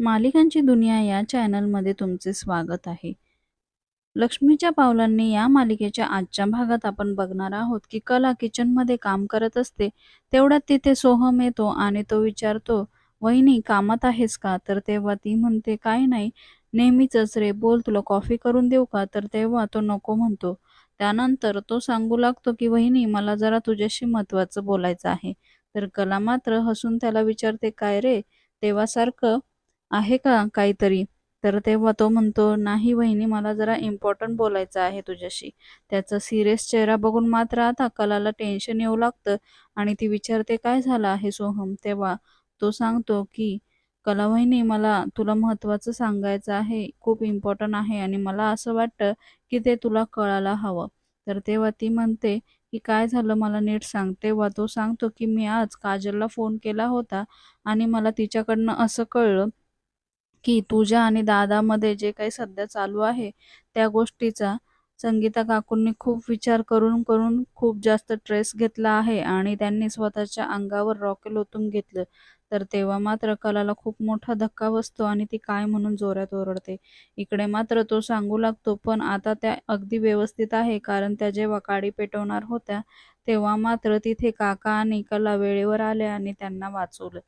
मालिकांची दुनिया या चॅनलमध्ये तुमचे स्वागत आहे. लक्ष्मीच्या पावलांनी या मालिकेच्या आजच्या भागात आपण बघणार आहोत की कला किचनमध्ये काम करत असते. तेवढ्यात तिथे सोहम येतो आणि तो विचारतो, "वहिनी कामात आहेस का?" तर तेव्हा ती म्हणते, काय नाही, नेहमीच रे. बोल तुला कॉफी करून देऊ का?" तर तेव्हा तो नको म्हणतो. त्यानंतर तो सांगू लागतो की "वहिनी मला जरा तुझ्याशी महत्त्वाचं बोलायचं आहे." तर कला मात्र हसून त्याला विचारते, "काय रे? तेव्हा सारखं आहे का काहीतरी?" तर तेव्हा तो म्हणतो, "नाही वहिनी मला जरा इम्पॉर्टंट बोलायचं आहे तुझ्याशी." त्याचा सिरियस चेहरा बघून मात्र आता कलाला टेन्शन येऊ लागतं आणि ती विचारते, "काय झालं आहे सोहम?" तेव्हा तो सांगतो की "कला वहिनी मला तुला महत्त्वाचं सांगायचं आहे. खूप इम्पॉर्टंट आहे आणि मला असं वाटतं की ते तुला कळायला हवं." तर तेव्हा ती म्हणते की "काय झालं मला नीट सांग." तेव्हा तो सांगतो की "मी आज काजलला फोन केला होता आणि मला तिच्याकडनं असं कळलं की तुझ्या आणि दादामध्ये जे काही सध्या चालू आहे त्या गोष्टीचा संगीता काकूंनी खूप विचार करून करून खूप जास्त ट्रेस घेतला आहे आणि त्यांनी स्वतःच्या अंगावर रॉकेल ओतून घेतलं." तर तेव्हा मात्र कलाला खूप मोठा धक्का बसतो आणि ती काय म्हणून जोरात ओरडते. इकडे मात्र तो सांगू लागतो, "पण आता त्या अगदी व्यवस्थित आहे." कारण त्या जेव्हा काडी पेटवणार होत्या तेव्हा मात्र तिथे काका आणि कला वेळेवर आले आणि त्यांना वाचवलं.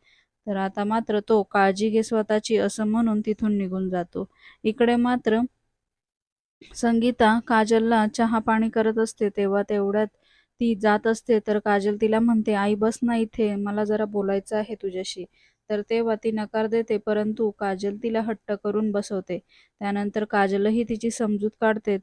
तर आता मात्र तो "काळजी घे स्वतःची" असं म्हणून तिथून निघून जातो. इकडे मात्र संगीता काजलला चहा-पाणी करत असते. तेव्हा तेवढ्यात ती जात असते तर काजल तिला म्हणते, "आई बस ना इथे, मला जरा बोलायचं आहे तुझ्याशी." तर तेव्हा ती नकार देते परंतु काजल तिला हट्ट करून बसवते. त्यानंतर काजलही तिची समजूत काढते.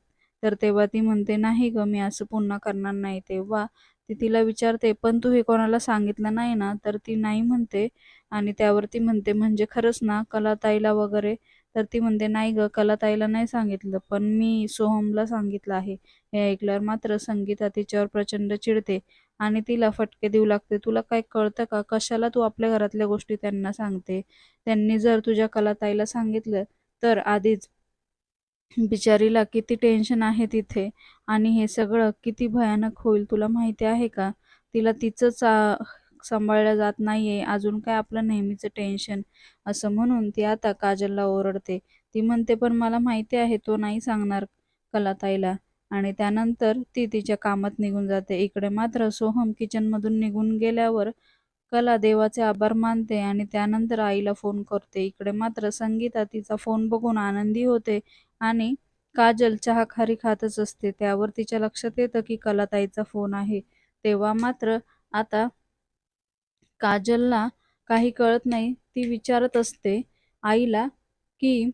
तर तेव्हा ती म्हणते, "नाही ग मी असं पुन्हा करणार नाही." तेव्हा ती तिला विचारते, "पण तू हे कोणाला सांगितलं नाही ना?" तर ती नाही म्हणते आणि त्यावर ती म्हणते, "म्हणजे खरंच ना कलाताईला वगैरे?" तर ती म्हणते, "नाही गं, कलाताईला नाही सांगितलं, पण मी सोहमला सांगितलं आहे." हे ऐकल्यावर मात्र संगीता तिच्यावर प्रचंड चिडते आणि तिला फटके देऊ लागते. "तुला काय कळतं का? कशाला तू आपल्या घरातल्या गोष्टी त्यांना सांगते? त्यांनी जर तुझ्या कलाताईला सांगितलं तर आधीच बिचारीला किती टेन्शन आहे तिथे आणि हे सगळं किती भयानक होईल तुला माहिती आहे का? तिला तिचंच आ सांभाळलं जात नाहीये, अजून काय आपलं नेहमीचं टेन्शन." असं म्हणून ती आता काजलला ओरडते. ती म्हणते, "पण मला माहिती आहे तो नाही सांगणार कलाताईला." आणि त्यानंतर ती तिच्या कामात निघून जाते. इकडे मात्र सोहम किचनमधून निघून गेल्यावर कला देवाचे आभार मानते आणि त्यानंतर आईला फोन करते. इकडे मात्र संगीता तिचा फोन बघून आनंदी होते आणि काजल चहा-खारी खातच असते. त्यावर तिच्या लक्षात येतं की कलाताईचा फोन आहे. तेव्हा मात्र आता काजलला काही कळत नाही. ती विचारत असते आईला की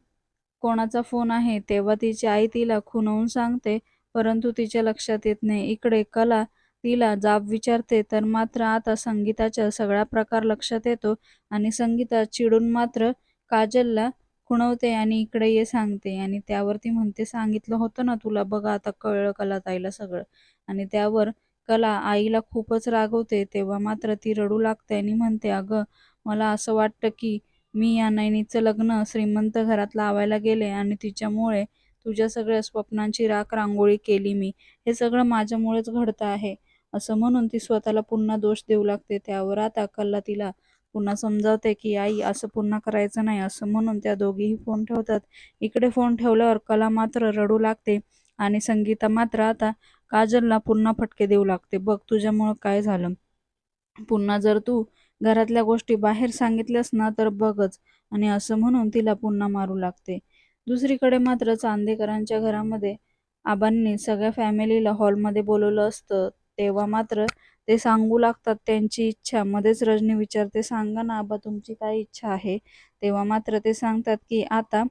कोणाचा फोन आहे. तेव्हा तिची आई तिला खुणवून सांगते परंतु तिच्या लक्षात येत नाही. इकडे कला तिला जाब विचारते तर मात्र आता संगीताचा सगळा प्रकार लक्षात येतो आणि संगीता चिडून मात्र काजलला खुणवते आणि "इकडे ये" सांगते आणि त्यावर ती म्हणते, "सांगितलं होतं ना तुला, बघा आता कळलं कला ताईला सगळं." आणि त्यावर कला आईला खूपच रागवते. तेव्हा मात्र ती रडू लागते आणि म्हणते, "अगं, मला असं वाटतं की मी या नैनीचं लग्न श्रीमंत घरात लावायला गेले आणि तिच्यामुळे तुझ्या सगळ्या स्वप्नांची राख-रांगोळी केली मी. हे सगळं माझ्यामुळेच घडतं आहे." असं म्हणून ती स्वतःला पुन्हा दोष देऊ लागते. त्यावर आता कला तिला पुन्हा समजावते की "आई, असं पुन्हा करायचं नाही." असं म्हणून त्या दोघीही फोन ठेवतात. इकडे फोन ठेवल्यावर कला मात्र रडू लागते आणि संगीता मात्र आता काजलला पुन्हा फटके देऊ लागते. "बघ तुझ्यामुळं काय झालं. पुन्हा जर तू घरातल्या गोष्टी बाहेर सांगितल्यास ना तर बघच." आणि असं म्हणून तिला पुन्हा मारू लागते. दुसरीकडे मात्र चांदेकरांच्या घरामध्ये आबांनी सगळ्या फॅमिलीला हॉलमध्ये बोलवलं असतं. तेव्हा मात्र ते सांगू लागतात त्यांची इच्छा. मध्येच रजनी विचारते, "सांगा ना आबा तुमची काय इच्छा आहे?" तेव्हा मात्र ते सांगतात की आता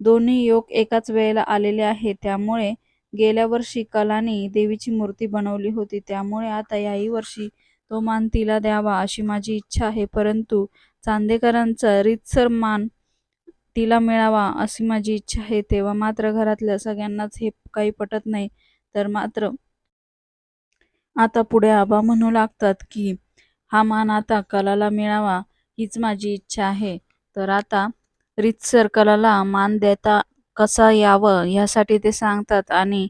दोन्ही योग एकाच वेळेला आलेले आहे त्यामुळे गेल्या वर्षी कलाने देवीची मूर्ती बनवली होती. त्यामुळे आता याही वर्षी तो मान तिला द्यावा अशी माझी इच्छा आहे. परंतु चांदेकरांचा रीतसर मान तिला मिळावा अशी माझी इच्छा आहे. तेव्हा मात्र घरातल्या सगळ्यांनाच हे काही पटत नाही. तर मात्र आता पुढे आबा म्हणू लागतात की हा मान आता कलाला मिळावा हीच माझी इच्छा आहे. तर आता रीतसर कलाला मान देता कसा यावं ह्यासाठी ते सांगतात आणि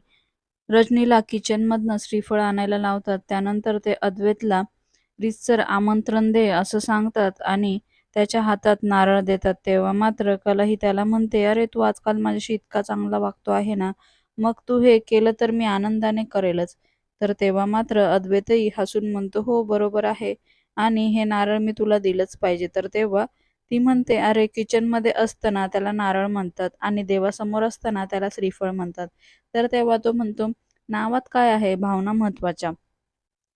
रजनीला किचनमधनं श्रीफळ आणायला लावतात. त्यानंतर ते अद्वैतला रितसर आमंत्रण दे असं सांगतात आणि त्याच्या हातात नारळ देतात तेव्हा मात्र कलाही त्याला म्हणते अरे तू आजकाल माझ्याशी इतका चांगला वागतो आहे ना मग तू हे केलं तर मी आनंदाने करेलच तर तेव्हा मात्र अद्वैतही हसून म्हणतो हो बरोबर आहे. आणि हे नारळ मी तुला दिलंच पाहिजे. तर तेव्हा ती म्हणते अरे किचनमध्ये असताना त्याला नारळ म्हणतात आणि देवासमोर असताना त्याला श्रीफळ म्हणतात. तर तेव्हा तो म्हणतो नावात काय आहे? भावना महत्त्वाच्या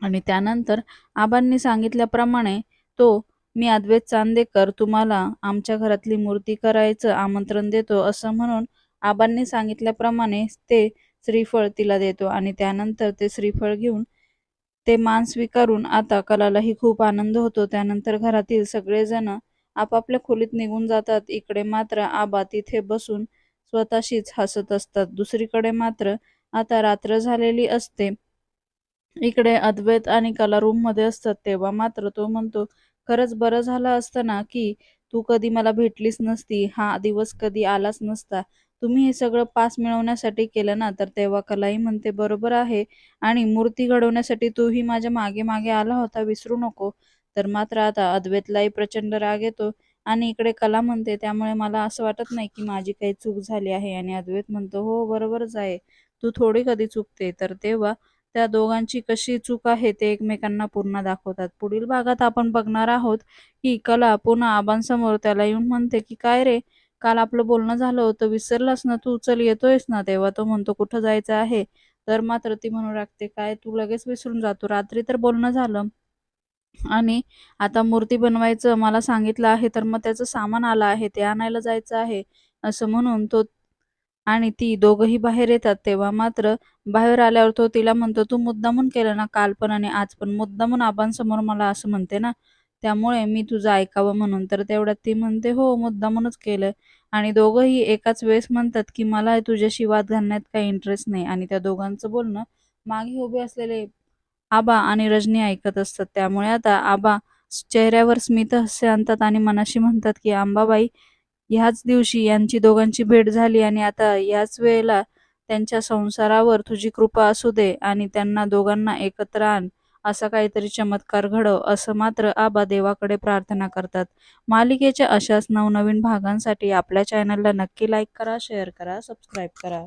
आणि त्यानंतर आबांनी सांगितल्याप्रमाणे तो मी अद्वैत चांदेकर तुम्हाला आमच्या घरातली मूर्ती करायचं आमंत्रण देतो. असं म्हणून आबांनी सांगितल्याप्रमाणे ते श्रीफळ तिला देतो आणि त्यानंतर ते श्रीफळ घेऊन ते मान स्वीकारून आता कलालाही खूप आनंद होतो. त्यानंतर घरातील सगळेजण आपापल्या खोलीत निघून जातात. इकडे मात्र आबा तिथे बसून स्वतःशीच हसत असतात. दुसरीकडे मात्र आता रात्र झालेली असते. इकडे अद्वैत आणि कला रूममध्ये असतात. तेव्हा मात्र तो म्हणतो खरंच बरं झालं असतं ना की तू कधी मला भेटलीच नसती. हा दिवस कधी आलाच नसता. तुम्ही हे सगळं पास मिळवण्यासाठी केलं ना तर तेव्हा कलाही म्हणते बरोबर आहे आणि मूर्ती घडवण्यासाठी तूही माझ्या मागे मागे आला होता विसरू नको तर मात्र आता अद्वैतलाही प्रचंड राग येतो आणि इकडे कला म्हणते त्यामुळे मला असं वाटत नाही की माझी काही चूक झाली आहे. आणि अद्वैत म्हणतो हो बरोबरच आहे. तू थोडी कधी चुकते. तर तेव्हा त्या दोघांची कशी चूक आहे ते एकमेकांना पुन्हा दाखवतात. पुढील भागात आपण बघणार आहोत की कला पुन्हा आबांसमोर त्याला येऊन म्हणते की काय रे? काल आपलं बोलणं झालं होतं विसरलास ना तू चल येतोयस ना तेव्हा तो म्हणतो कुठं जायचं आहे? तर मात्र ती म्हणू लागते काय तू लगेच विसरून जातो रात्री तर बोलणं झालं. आणि आता मूर्ती बनवायचं मला सांगितलं आहे तर मग त्याचं सामान आलं आहे ते आणायला जायचं आहे असं म्हणून तो आणि ती दोघंही बाहेर येतात. तेव्हा मात्र बाहेर आल्यावर तो तिला म्हणतो तू मुद्दामून केलं ना काल पण आणि आज पण मुद्दामून आबांसमोर मला असं म्हणते ना त्यामुळे मी तुझं ऐकावं म्हणून. तर तेवढ्यात ती म्हणते हो मुद्दामूनच केलं. आणि दोघंही एकाच वेळेस म्हणतात की मला तुझ्याशी वाद घालण्यात काही इंटरेस्ट नाही. आणि त्या दोघांचं बोलणं मागे उभे असलेले आबा आणि रजनी ऐकत असतात. त्यामुळे आता आबा चेहऱ्यावर स्मित हास्य आणतात आणि मनाशी म्हणतात की आंबाबाई ह्याच दिवशी यांची दोघांची भेट झाली आणि आता याच वेळेला त्यांच्या संसारावर तुझी कृपा असू दे आणि त्यांना दोघांना एकत्र आण. असा काहीतरी चमत्कार घडव असं मात्र आबा देवाकडे प्रार्थना करतात. मालिकेच्या अशाच नवनवीन भागांसाठी आपल्या चॅनलला नक्की लाईक करा शेअर करा सबस्क्राईब करा.